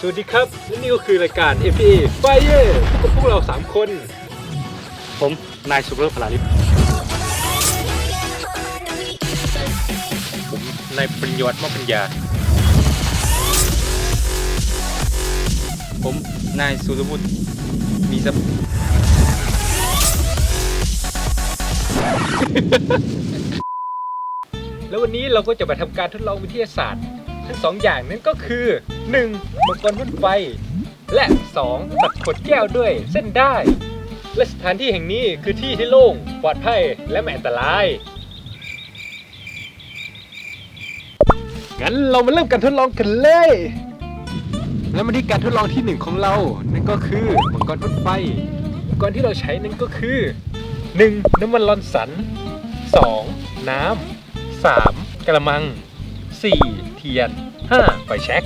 สวัสดีครับและนี่ก็คือรายการ FPA Fire พบกับพวกเรา 3 คน ผมนายสุรพลาลิปผมนายปริญญวัฒน์มอปัญญา ผมนายสุรบุตรมีทรัพย์แล้ววันนี้เราก็จะมาทำการทดลองวิทยาศาสตร์ ทั้งสองอย่างนั้นก็คือ 1. มังกรพ่นไฟ และ 2. ตัดขดแก้วด้วยเส้นได้ และสถานที่แห่งนี้คือที่ที่โล่งปลอดภัยและไม่อันตราย งั้นเรามาเริ่มการทดลองกันเลย แล้วมาที่การทดลองที่หนึ่งของเรา นั่นก็คือมังกรพ่นไฟ อุปกรณ์ที่เราใช้นั่นก็คือ 1. น้ำมันลอนสัน 2. น้ำ 3. กระมัง 4. เทียน 5. ไฟแช็ก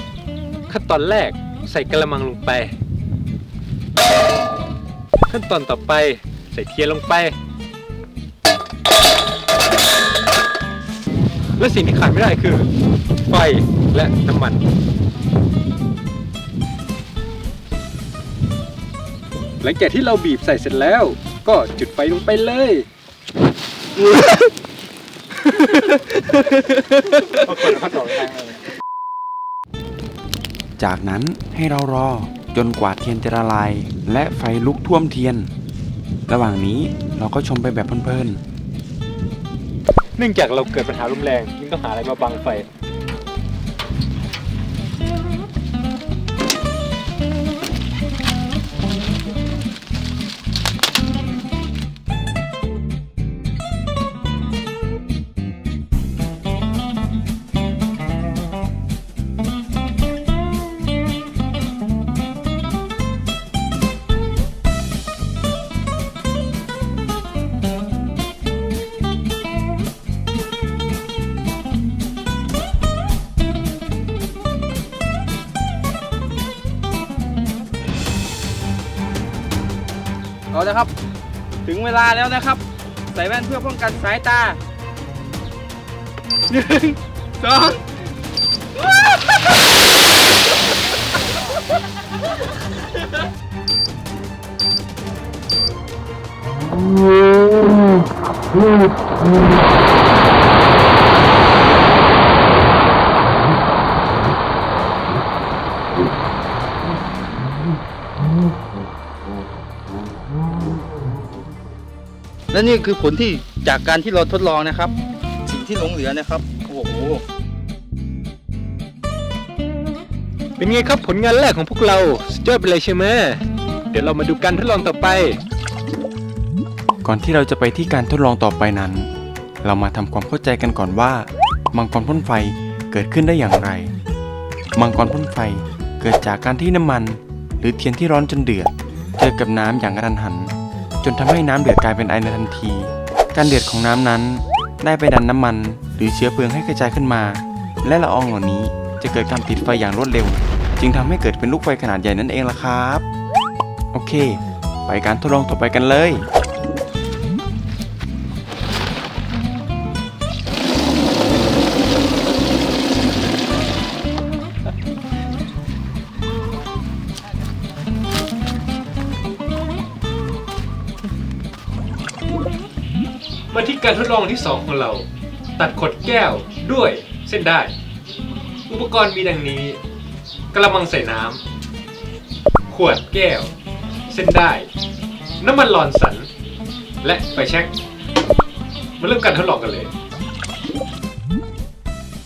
ขั้นตอนแรกใส่กระมังลงไป ขั้นตอนต่อไปใส่เทียนลงไป และสิ่งที่ขาดไม่ได้คือ ไฟและน้ำมัน หลังจากที่เราบีบใส่เสร็จแล้ว ก็จุดไฟลงไปเลย จากนั้นให้เรารอจนกว่าเทียนจะละลาย และไฟลุกท่วมเทียน ระหว่างนี้เราก็ชมไปแบบเพลินเนื่องจากเราเกิดปัญหารุมแรงยิ่งต้องหาอะไรมาบังไฟ เอาละครับ ถึงเวลาแล้วนะครับ ใส่แว่นเพื่อป้องกันสายตาหนึ่งสอง และนี่คือผลที่จากการที่เราทดลองนะครับ สิ่งที่หลงเหลือนะครับ โอ้โห เป็นไงครับผลงานแรกของพวกเราสุดยอดไปเลยใช่ไหมเดี๋ยวเรามาดูการทดลองต่อไป ก่อนที่เราจะไปที่การทดลองต่อไปนั้น เรามาทำความเข้าใจกันก่อนว่า มังกรพ่นไฟเกิดขึ้นได้อย่างไร มังกรพ่นไฟเกิดจากการที่น้ำมัน หรือเทียนที่ร้อนจนเดือด เจอกับน้ำอย่างกระทันหัน จนทำให้น้ำเดือดกลายเป็นไอในทันที การเดือดของน้ำนั้น ได้ไปดันน้ำมัน หรือเชื้อเพลิงให้กระจายขึ้นมา และละอองเหล่านี้จะเกิดการติดไฟอย่างรวดเร็ว จึงทำให้เกิดเป็นลูกไฟขนาดใหญ่นั่นเองล่ะครับ โอเค ไปการทดลองต่อไปกันเลย มาที่การทดลองที่ 2 ของเรา ตัดขดแก้วด้วยเส้นได้ อุปกรณ์มีดังนี้ กระมังใส่น้ำ ขวดแก้ว เส้นได้ น้ำมันหลอนสัน และไฟแช็กมาเริ่มการทดลองกันเลย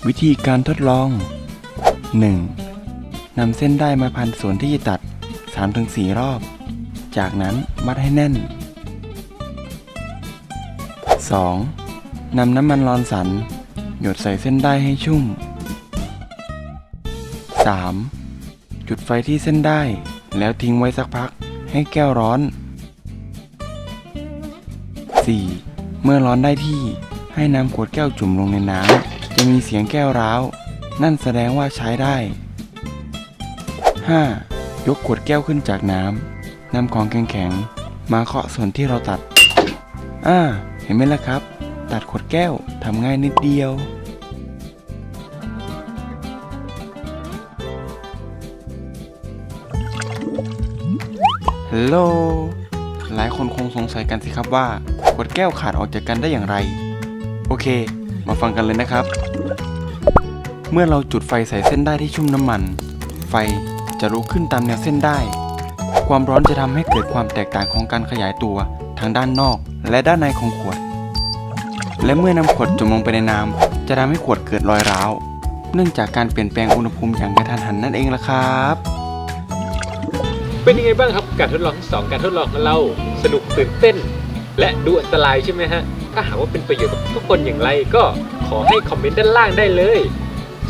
วิธีการทดลอง 1. นำเส้นได้มาพันส่วนที่จะตัด 3-4 รอบ จากนั้นมัดให้แน่น 2. นำน้ำมันลอนสัน หยดใส่เส้นได้ให้ชุ่ม 3. จุดไฟที่เส้นได้ แล้วทิ้งไว้สักพักให้แก้วร้อน 4. เมื่อร้อนได้ที่ให้นำขวดแก้วจุ่มลงในน้ำจะมีเสียงแก้วร้าว นั่นแสดงว่าใช้ได้ 5. ยกขวดแก้วขึ้นจากน้ำนำของแข็งๆมาเคาะส่วนที่เราตัด อ่า เห็นไหมล่ะครับ ตัดขวดแก้วทำง่ายนิดเดียว ฮัลโหล หลายคนคงสงสัยกันสิครับว่า ขวดแก้วขาดออกจากกันได้อย่างไร โอเค มาฟังกันเลยนะครับ เมื่อเราจุดไฟใส่เส้นได้ที่ชุ่มน้ำมัน ไฟจะลุกขึ้นตามแนวเส้นได้ ความร้อนจะทำให้เกิดความแตกต่างของการขยายตัวทางด้านนอก และด้านในของขวด และเมื่อนำขวดจุ่มลงไปในน้ำจะทำให้ขวดเกิดรอยร้าว เนื่องจากการเปลี่ยนแปลงอุณหภูมิอย่างกระทันหันนั่นเองล่ะครับ เป็นยังไงบ้างครับการทดลองทั้งสองการทดลองของเราสนุกตื่นเต้น และดูอันตรายใช่ไหมฮะ ถ้าหากว่าเป็นประโยชน์กับทุกคนอย่างไรก็ขอให้คอมเมนต์ด้านล่างได้เลย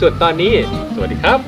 ส่วนตอนนี้ สวัสดีครับ